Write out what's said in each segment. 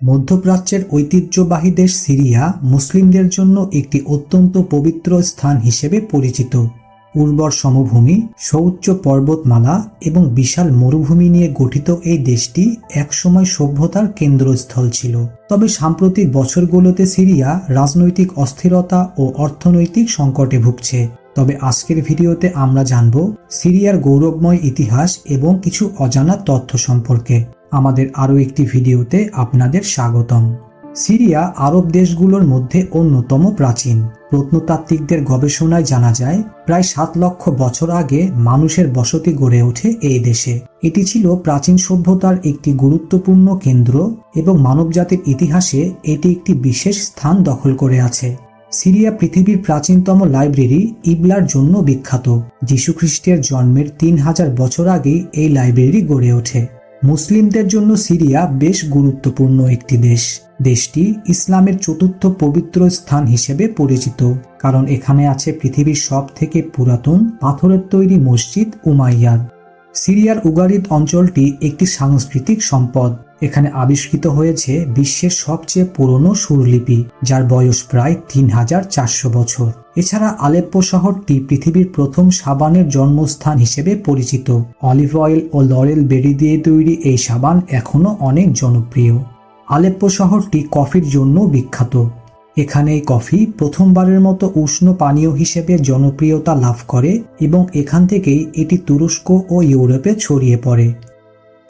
মধ্যপ্রাচ্যের ঐতিহ্যবাহী দেশ সিরিয়া মুসলিমদের জন্য একটি অত্যন্ত পবিত্র স্থান হিসেবে পরিচিত। উর্বর সমভূমি, সৌচ্চ পর্বতমালা এবং বিশাল মরুভূমি নিয়ে গঠিত এই দেশটি একসময় সভ্যতার কেন্দ্রস্থল ছিল। তবে সাম্প্রতিক বছরগুলোতে সিরিয়া রাজনৈতিক অস্থিরতা ও অর্থনৈতিক সংকটে ভুগছে। তবে আজকের ভিডিওতে আমরা জানব সিরিয়ার গৌরবময় ইতিহাস এবং কিছু অজানা তথ্য সম্পর্কে। আমাদের আরও একটি ভিডিওতে আপনাদের স্বাগতম। সিরিয়া আরব দেশগুলোর মধ্যে অন্যতম প্রাচীন। প্রত্নতাত্ত্বিকদের গবেষণায় জানা যায়, প্রায় সাত লক্ষ বছর আগে মানুষের বসতি গড়ে ওঠে এই দেশে। এটি ছিল প্রাচীন সভ্যতার একটি গুরুত্বপূর্ণ কেন্দ্র এবং মানবজাতির ইতিহাসে এটি একটি বিশেষ স্থান দখল করে আছে। সিরিয়া পৃথিবীর প্রাচীনতম লাইব্রেরি ইবলার জন্য বিখ্যাত। যীশুখ্রিস্টের জন্মের তিন হাজার বছর আগেই এই লাইব্রেরি গড়ে ওঠে। মুসলিমদের জন্য সিরিয়া বেশ গুরুত্বপূর্ণ একটি দেশ। দেশটি ইসলামের চতুর্থ পবিত্র স্থান হিসেবে পরিচিত, কারণ এখানে আছে পৃথিবীর সব থেকে পুরাতন পাথরের তৈরি মসজিদ উমাইয়াদ। সিরিয়ার উগারিদ অঞ্চলটি একটি সাংস্কৃতিক সম্পদ। এখানে আবিষ্কৃত হয়েছে বিশ্বের সবচেয়ে পুরনো সুরলিপি, যার বয়স প্রায় তিন হাজার চারশো বছর। এছাড়া আলেপ্পো শহরটি পৃথিবীর প্রথম সাবানের জন্মস্থান হিসেবে পরিচিত। অলিভ অয়েল ও লরেল বেরি দিয়ে তৈরি এই সাবান এখনও অনেক জনপ্রিয়। আলেপ্পো শহরটি কফির জন্য বিখ্যাত। এখানে এই কফি প্রথমবারের মতো উষ্ণ পানীয় হিসেবে জনপ্রিয়তা লাভ করে এবং এখান থেকেই এটি তুরস্ক ও ইউরোপে ছড়িয়ে পড়ে।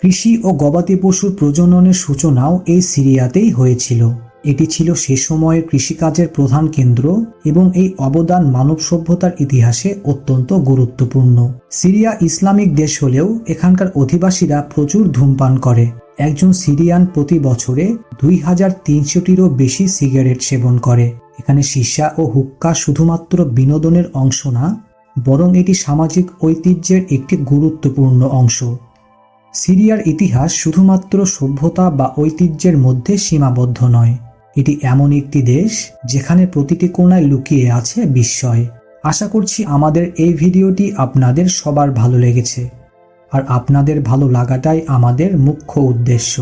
কৃষি ও গবাদি পশুর প্রজননের সূচনাও এই সিরিয়াতেই হয়েছিল। এটি ছিল সে সময়ের কৃষিকাজের প্রধান কেন্দ্র এবং এই অবদান মানব সভ্যতার ইতিহাসে অত্যন্ত গুরুত্বপূর্ণ। সিরিয়া ইসলামিক দেশ হলেও এখানকার অধিবাসীরা প্রচুর ধূমপান করে। একজন সিরিয়ান প্রতি বছরে দুই হাজার তিনশোটিরও বেশি সিগারেট সেবন করে। এখানে সীসা ও হুক্কা শুধুমাত্র বিনোদনের অংশ না, বরং এটি সামাজিক ঐতিহ্যের একটি গুরুত্বপূর্ণ অংশ। সিরিয়ার ইতিহাস শুধুমাত্র সভ্যতা বা ঐতিহ্যের মধ্যে সীমাবদ্ধ নয়। এটি এমন একটি দেশ যেখানে প্রতিটি কোণায় লুকিয়ে আছে বিস্ময়। আশা করছি আমাদের এই ভিডিওটি আপনাদের সবার ভালো লেগেছে। আর আপনাদের ভালো লাগাটাই আমাদের মুখ্য উদ্দেশ্য।